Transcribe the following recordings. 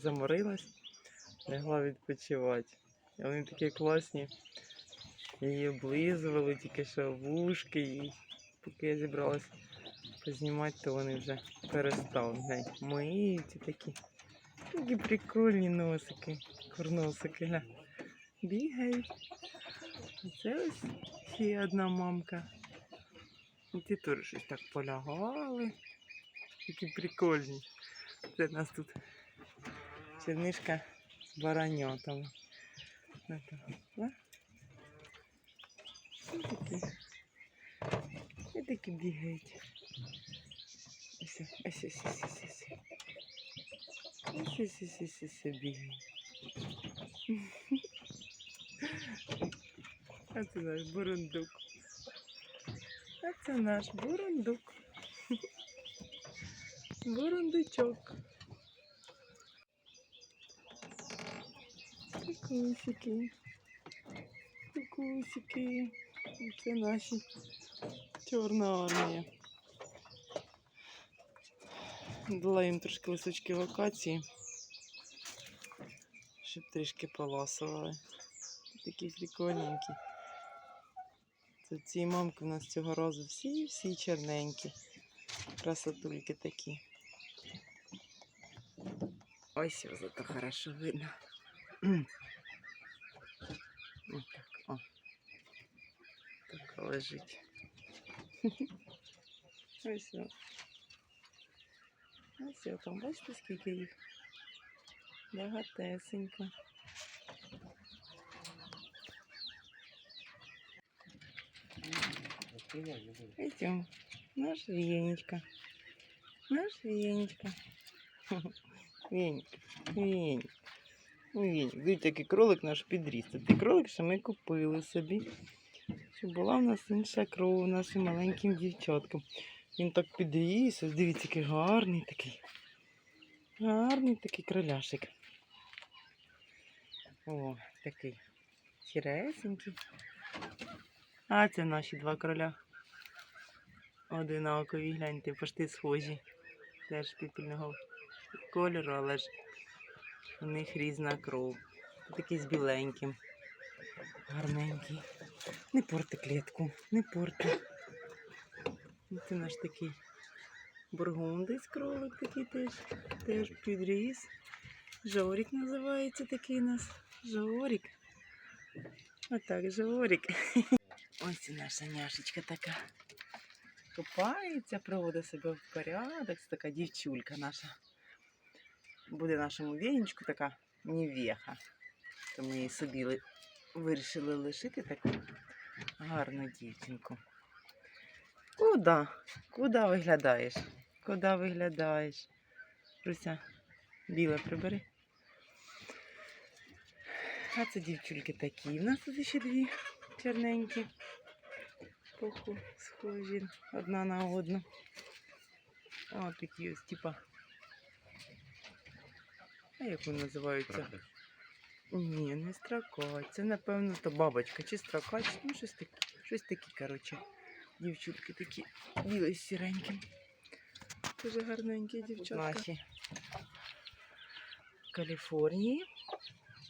заморилась, лягла відпочивати. Вони такі класні. Її облизували тільки що вушки, і поки я зібралась познімати, то вони вже перестали. Глянь, миють такі. Такі прикольні носики, курносики. Гля. Бігають. Це ось ще одна мамка. Ті теж щось так полягали. Такі прикольні. Це нас тут чернишка з баранятами. Ну, так. І такі. І такі бігають. Ось, ось, ось, ось. Ось, ось, ось, ось, ось, ось, бігають. А це наш бурундук. А це наш бурундук. Бурундучок. Кукусики. Кукусики. Це наші чорна армія. Дала їм трошки лисочки локації, щоб трішки поласували. Такі прикольненькі. Це ці мамки у нас цього разу всі всі чорненькі. Красотульки такі. Ось зато хорошо видно. Ось так, о. Так лежить. Ось о. Ось о, там бачите, скільки їх? Багатесенько. Идем. Наш Венечка. Наш Венечка. Венечка. Венечка. Венечка. Дивіться, який кролик наш підріс. Той кролик, що ми купили собі. Щоб була в нас інша кров нашим маленьким дівчаткам. Він так підріс. Ось дивіться, який гарний такий. Гарний такий кроляшик. О, такий сіресенький. А це наші два кроля. Одинакові, гляньте, пошти схожі. Теж піпільного кольору, але ж у них різна кров. Такий з біленьким. Гарненький. Не порти клітку, не порти. Це наш такий бургундець кролик такий теж. Теж підріс. Жорік називається такий у нас. Жорік. Отак, Жорік. Ось і наша няшечка така. Купається, приводить себе в порядок. Це така дівчулька наша. Буде нашому вінечку така невеха. То ми її собі вирішили лишити таку гарну дівчинку. Куда? Куда виглядаєш? Куда виглядаєш? Руся, біле прибери. А це дівчульки такі. У нас тут ще дві чорненькі. Поху схожі одна на одну. О, такі ось, типа. А як вони називаються? Ні, не строкач. Це, напевно, то бабочка чи строкач. Ну, щось таке. Щось такі, коротше. Дівчутки такі білі з сіреньким. Дуже гарненькі дівчатка. Наші Каліфорнії.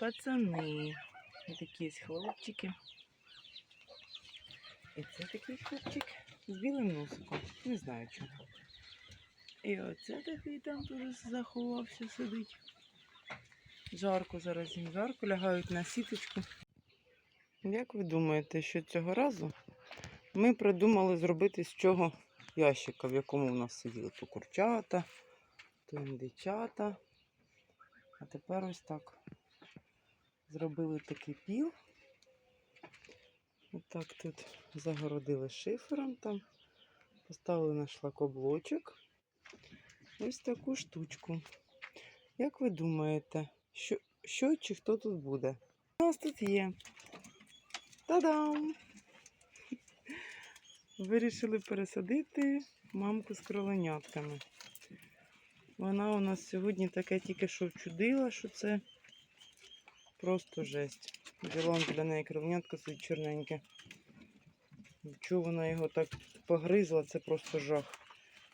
Пацани. І такі хлопчики. І це такий хлопчик з білим носиком. Не знаю чого. І оце такий там дуже заховався, сидить. Жарко зараз їм жарко, лягають на сіточку. Як ви думаєте, що цього разу ми придумали зробити з чого ящика, в якому в нас сиділи то курчата, то індичата. А тепер ось так. Зробили такий піл. Отак тут загородили шифером там, поставили на шлакоблочок. Ось таку штучку. Як ви думаєте, що, що чи хто тут буде? У нас тут є. Та-дам! Вирішили пересадити мамку з кроленятками. Вона у нас сьогодні таке тільки що вчудила, що це просто жесть. Взяла біля неї кроленятка сидить чорненьке. Чого вона його так погризла, це просто жах.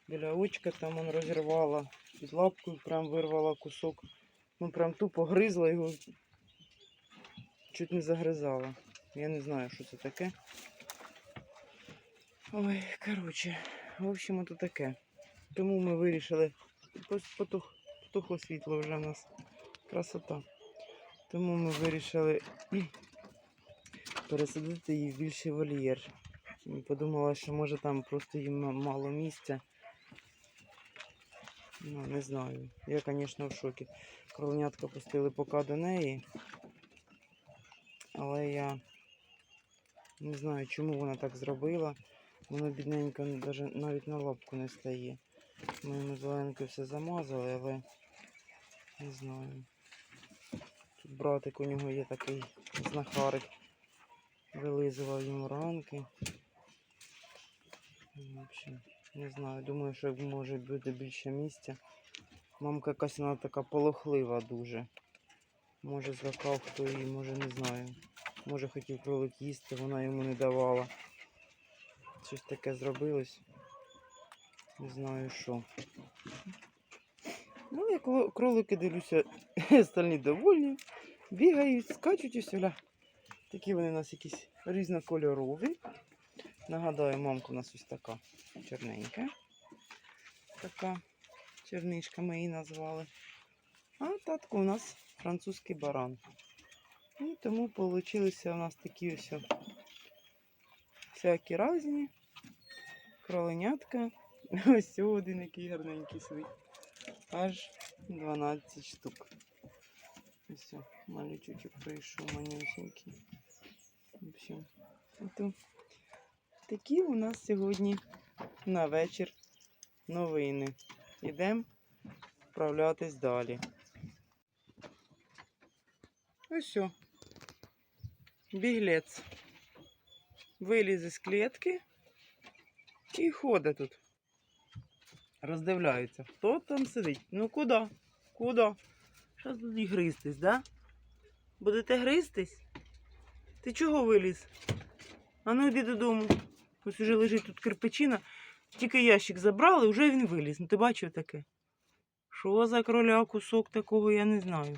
Біля очка там он розірвала. Під лапкою прям вирвала кусок Ну прям тупо гризла його. Чуть не загризала. Я не знаю, що це таке. Ой, коротше, в общем, то таке. Тому ми вирішили. Потух, потухло світло вже в нас. Красота. Тому ми вирішили пересадити її в більший вольєр. Подумала, що може там просто їм мало місця. Ну, не знаю. Я, звісно, в шокі. Кроленятка пустили поки до неї. Але я не знаю, чому вона так зробила. Воно бідненько навіть на лапку не стає. Ми йому зеленкою все замазали, але не знаю. Тут братик у нього є такий знахарик. Вилизував йому ранки. В общем, не знаю. Думаю, що може бути більше місця. Мамка якась вона така полохлива дуже. Може злякав хто її, може не знаю. Може хотів кролик їсти, вона йому не давала. Щось таке зробилось. Не знаю що. Ну, як кролики дивлюся, остальні довольні. Бігають, скачуть і сюля. Такі вони у нас якісь різнокольорові. Нагадаю, мамка у нас ось така чорненька. Така черничка ми її назвали. А татко у нас французький баран. І тому получилися у нас такі ось всякі різні. Кроленятка. Ось один який гарненький сидить. Аж 12 штук. Ось малючочок прийшов манюсенький. В общем, ото такі у нас сьогодні на вечір новини. Йдемо вправлятись далі. Ось о. Біглець. Виліз із клітки і ходить тут. Роздивляється, хто там сидить. Ну куди? Куди? Що тут і гристись, да? Будете гристись? Ти чого виліз? А ну йди додому. Ось уже лежить тут кирпичина. Тільки ящик забрали, вже він виліз. Ну ти бачив таке? Що за кроля кусок такого, я не знаю.